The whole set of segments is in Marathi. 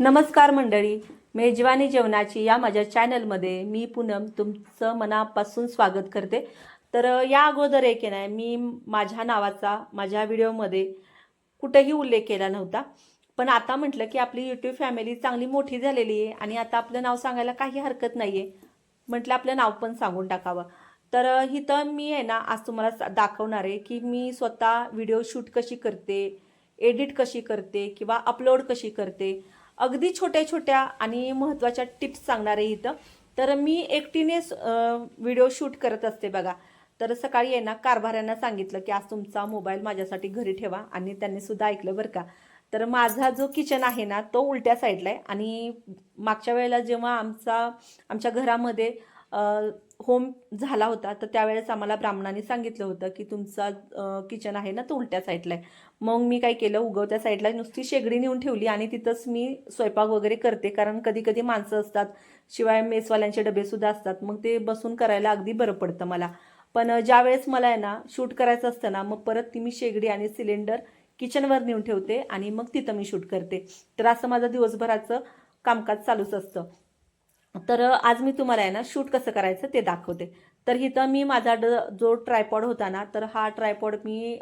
नमस्कार मंडळी. मेजवानी जेवणाची या माझ्या चॅनलमध्ये मी पूनम तुमचं मनापासून स्वागत करते. तर या अगोदर एक आहे मी माझ्या नावाचा माझ्या व्हिडिओमध्ये कुठेही उल्लेख केला नव्हता. पण आता म्हटलं की आपली यूट्यूब फॅमिली चांगली मोठी झालेली आहे आणि आता आपलं नाव सांगायला काही हरकत नाही आहे म्हटलं आपलं नाव पण सांगून टाकावं. तर इथं मी आहे ना आज तुम्हाला दाखवणार आहे की मी स्वतः व्हिडिओ शूट कशी करते एडिट कशी करते किंवा अपलोड कशी करते अगदी छोट्या छोट्या आणि महत्त्वाच्या टिप्स सांगणार आहे इथं. तर मी एकटीने व्हिडिओ शूट करत असते बघा. तर सकाळी आहे ना कारभाऱ्यांना सांगितलं की आज तुमचा मोबाईल माझ्यासाठी घरी ठेवा आणि त्यांनी सुद्धा ऐकलं बरं का. तर माझा जो किचन आहे ना तो उलट्या साईडला आहे आणि मागच्या वेळेला जेव्हा आमचा आमच्या घरामध्ये होम झाला होता तर त्यावेळेस आम्हाला ब्राह्मणाने सांगितलं होतं की तुमचा किचन आहे ना तो उलट्या साईडला आहे. मग मी काय केलं उगवत्या साईडला नुसती शेगडी नेऊन ठेवली आणि तिथंच मी स्वयंपाक वगैरे करते. कारण कधी कधी माणसं असतात शिवाय मेसवाल्यांचे डबेसुद्धा असतात मग ते बसून करायला अगदी बरं पडतं मला. पण ज्या वेळेस मला आहे ना शूट करायचं असतं ना मग परत ती मी शेगडी आणि सिलेंडर किचनवर नेऊन ठेवते आणि मग तिथं मी शूट करते. तर असं माझं दिवसभराचं कामकाज चालूच असतं. तर आज मी तुम्हाला आहे ना शूट कसं करायचं ते दाखवते. तर इथं मी माझा ड जो ट्रायपॉड होता ना तर हा ट्रायपॉड मी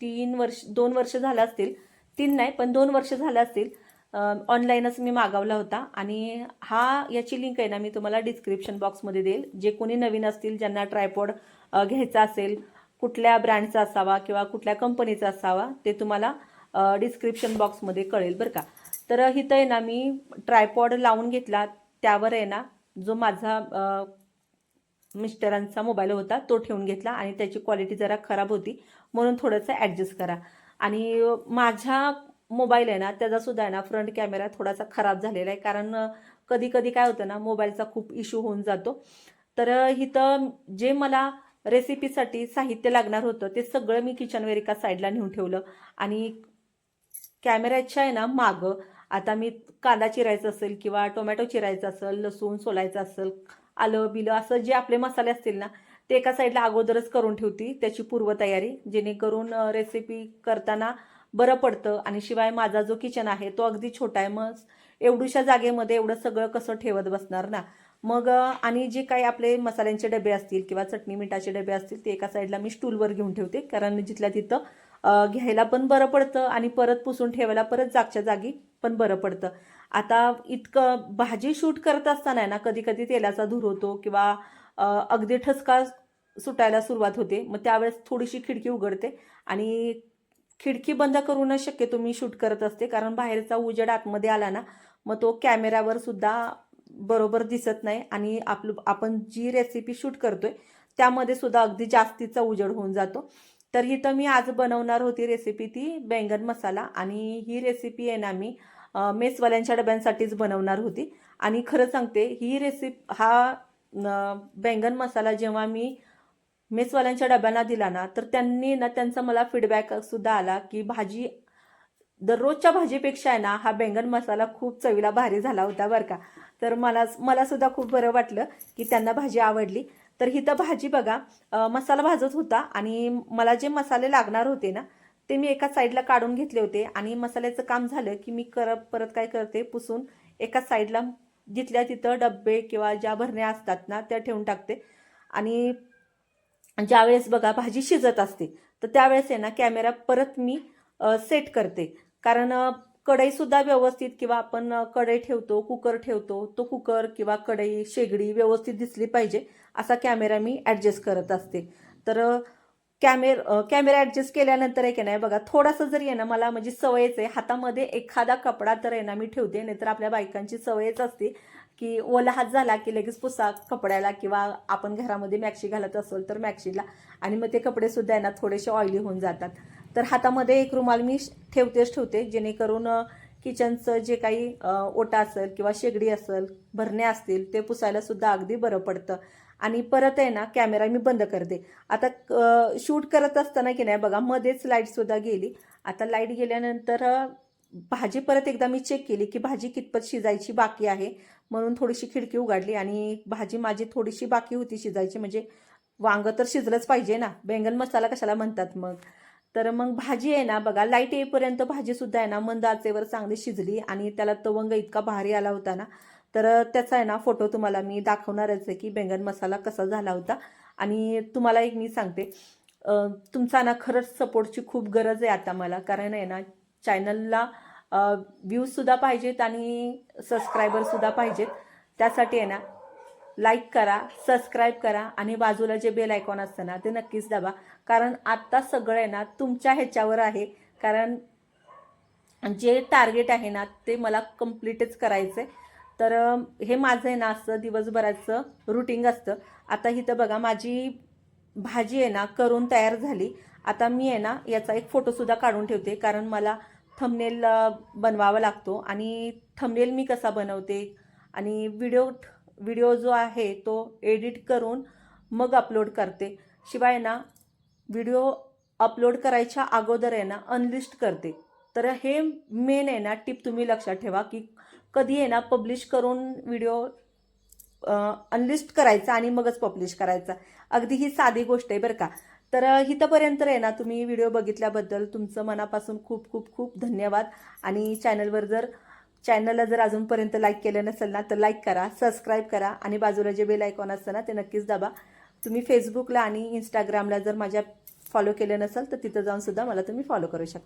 तीन वर्ष दोन वर्ष झालं असतील. तीन नाही पण दोन वर्ष झालं असतील. ऑनलाईनच मी मागवला होता आणि हा याची लिंक आहे ना मी तुम्हाला डिस्क्रिप्शन बॉक्समध्ये देईल. जे कोणी नवीन असतील ज्यांना ट्रायपॉड घ्यायचा असेल कुठल्या ब्रँडचा असावा किंवा कुठल्या कंपनीचा असावा ते तुम्हाला डिस्क्रिप्शन बॉक्समध्ये कळेल बरं का. तर इथं आहे ना मी ट्रायपॉड लावून घेतला. त्यावर आहे ना जो माझा मिस्टरांचा मोबाईल होता तो ठेवून घेतला आणि त्याची क्वालिटी जरा खराब होती म्हणून थोडंसं ॲडजस्ट करा. आणि माझ्या मोबाईल आहे ना त्याचासुद्धा आहे ना फ्रंट कॅमेरा थोडासा खराब झालेला आहे कारण कधी कधी काय होतं ना मोबाईलचा खूप इश्यू होऊन जातो. तर इथं जे मला रेसिपीसाठी साहित्य लागणार होतं ते सगळं मी किचनवर एका साईडला नेऊन ठेवलं. आणि कॅमेऱ्याच्या आहे ना मागं आता मी कांदा चिरायचा असेल किंवा टोमॅटो चिरायचा असेल लसूण सोलायचं असेल आलं बिलं असं जे आपले मसाले असतील ना ते एका साईडला अगोदरच करून ठेवती त्याची पूर्वतयारी जेणेकरून रेसिपी करताना बरं पडतं आणि शिवाय माझा जो किचन आहे तो अगदी छोटा आहे. मग एवढ्याशा जागेमध्ये एवढं सगळं कसं ठेवत बसणार ना? मग आणि जे काही आपले मसाल्यांचे डबे असतील किंवा चटणी मिठाचे डबे असतील ते एका साईडला मी स्टूलवर घेऊन ठेवते कारण जिथल्या तिथं घ्यायला पण बरं पडतं आणि परत पुसून ठेवायला परत जागच्या जागी पण बरं पडतं. आता इतकं भाजी शूट करत असताना आहे ना कधी कधी तेलाचा धूर होतो किंवा अगदी ठसका सुटायला सुरुवात होते. मग त्यावेळेस थोडीशी खिडकी उघडते आणि खिडकी बंद करूनच शक्यतो मी शूट करत असते. कारण बाहेरचा उजेड आतमध्ये आला ना मग तो कॅमेऱ्यावर सुद्धा बरोबर दिसत नाही आणि आपलं आपण जी रेसिपी शूट करतोय त्यामध्ये सुद्धा अगदी जास्तीचा उजेड होऊन जातो. तर इथं मी आज बनवणार होती रेसिपी ती बैंगन मसाला आणि ही रेसिपी आहे ना मी मेसवाल्यांच्या डब्यांसाठीच बनवणार होती. आणि खरं सांगते ही रेसिपी हा बैंगन मसाला जेव्हा मी मेसवाल्यांच्या डब्यांना दिला ना तर त्यांनी ना त्यांचा मला फीडबॅक सुद्धा आला की भाजी दररोजच्या भाजीपेक्षा आहे ना हा बैंगन मसाला खूप चवीला भारी झाला होता बरं का. तर मला मला सुद्धा खूप बरं वाटलं की त्यांना भाजी आवडली. तर हिथं भाजी बघा मसाला भाजत होता आणि मला जे मसाले लागणार होते ना ते मी एका साईडला काढून घेतले होते आणि मसाल्याचं काम झालं की मी कर परत काय करते पुसून एका साईडला जिथल्या तिथं डब्बे किंवा ज्या भरण्या असतात ना त्या ठेवून टाकते. आणि ज्यावेळेस बघा भाजी शिजत असते तर त्यावेळेस आहे ना कॅमेरा परत मी सेट करते. कारण कढईसुद्धा व्यवस्थित किंवा आपण कढई ठेवतो कुकर ठेवतो तो कुकर किंवा कढई शेगडी व्यवस्थित दिसली पाहिजे असा कॅमेरा मी ॲडजस्ट करत असते. तर कॅमेर कॅमेरा ॲडजस्ट केल्यानंतर आहे की नाही बघा थोडासा जरी आहे ना मला म्हणजे सवयच आहे हातामध्ये एखादा कपडा तर आहे ना मी ठेवते नाहीतर आपल्या बायकांची सवयच असते की ओला हात झाला की लगेच पुसा कपड्याला किंवा आपण घरामध्ये मॅक्सी घालत असेल तर मॅक्सीला आणि मग ते कपडेसुद्धा आहे ना थोडेसे ऑइली होऊन जातात. तर हातामध्ये एक रुमाल मी श- ठेवतेच ठेवते जेणेकरून किचनचं जे काही ओटा असेल किंवा शेगडी असेल भरण्या असतील ते पुसायला सुद्धा अगदी बरं पडतं. आणि परत आहे ना कॅमेरा मी बंद करते. आता शूट करत असताना की नाही बघा मध्येच लाईटसुद्धा गेली. आता लाइट गेल्यानंतर भाजी परत एकदा मी चेक केली की भाजी कितपत शिजायची बाकी आहे. म्हणून थोडीशी खिडकी उघडली आणि भाजी माझी थोडीशी बाकी होती शिजायची. म्हणजे वांग तर शिजलंच पाहिजे ना. बेंगन मसाला कशाला म्हणतात मग? तर मग भाजी आहे ना बघा लाइट येईपर्यंत भाजीसुद्धा आहे ना मंद आचेवर चांगली शिजली आणि त्याला तवंग इतका भारी आला होता ना तर त्याचा आहे ना फोटो तुम्हाला मी दाखवणारच आहे की बैंगन मसाला कसा झाला होता. आणि तुम्हाला एक मी सांगते तुमचा ना खरंच सपोर्टची खूप गरज आहे आता मला कारण आहे ना चॅनलला व्ह्यूजसुद्धा पाहिजेत आणि सबस्क्रायबरसुद्धा पाहिजेत. त्यासाठी आहे ना लाईक करा सबस्क्राईब करा आणि बाजूला जे बेल आयकॉन असतं ना ते नक्कीच दाबा. कारण आत्ता सगळं आहे ना तुमच्या ह्याच्यावर आहे. कारण जे टार्गेट आहे ना ते मला कम्प्लीटच करायचं आहे तर हे माझं आहे ना असं दिवसभराचं रुटीन असतं. आता इथं बघा माझी भाजी आहे ना करून तयार झाली. आता मी आहे ना याचा एक फोटोसुद्धा काढून ठेवते. कारण मला थंबनेल बनवावा लागतो. आणि थंबनेल मी कसा बनवते? आणि व्हिडिओ व्हिडिओ जो आहे तो एडिट करून मग अपलोड करते. शिवाय ना व्हिडिओ अपलोड करायच्या अगोदर आहे ना अनलिस्ट करते. तर हे मेन आहे ना टिप तुम्ही लक्षात ठेवा की कधी आहे ना पब्लिश करून व्हिडिओ अनलिस्ट करायचा आणि मगच पब्लिश करायचा. अगदी ही साधी गोष्ट आहे बरं का. तर इथंपर्यंत आहे ना तुम्ही व्हिडिओ बघितल्याबद्दल तुमचं मनापासून खूप खूप खूप धन्यवाद. आणि चॅनलवर जर चॅनलला जर अजूनपर्यंत लाईक केलं नसेल ना तर लाईक करा सबस्क्राईब करा आणि बाजूला जे बेल आयकॉन असतं ना ते नक्कीच दाबा. तुम्ही फेसबुकला आणि इंस्टाग्रामला जर माझ्या फॉलो केलं नसेल तर तिथं जाऊनसुद्धा मला तुम्ही फॉलो करू शकता.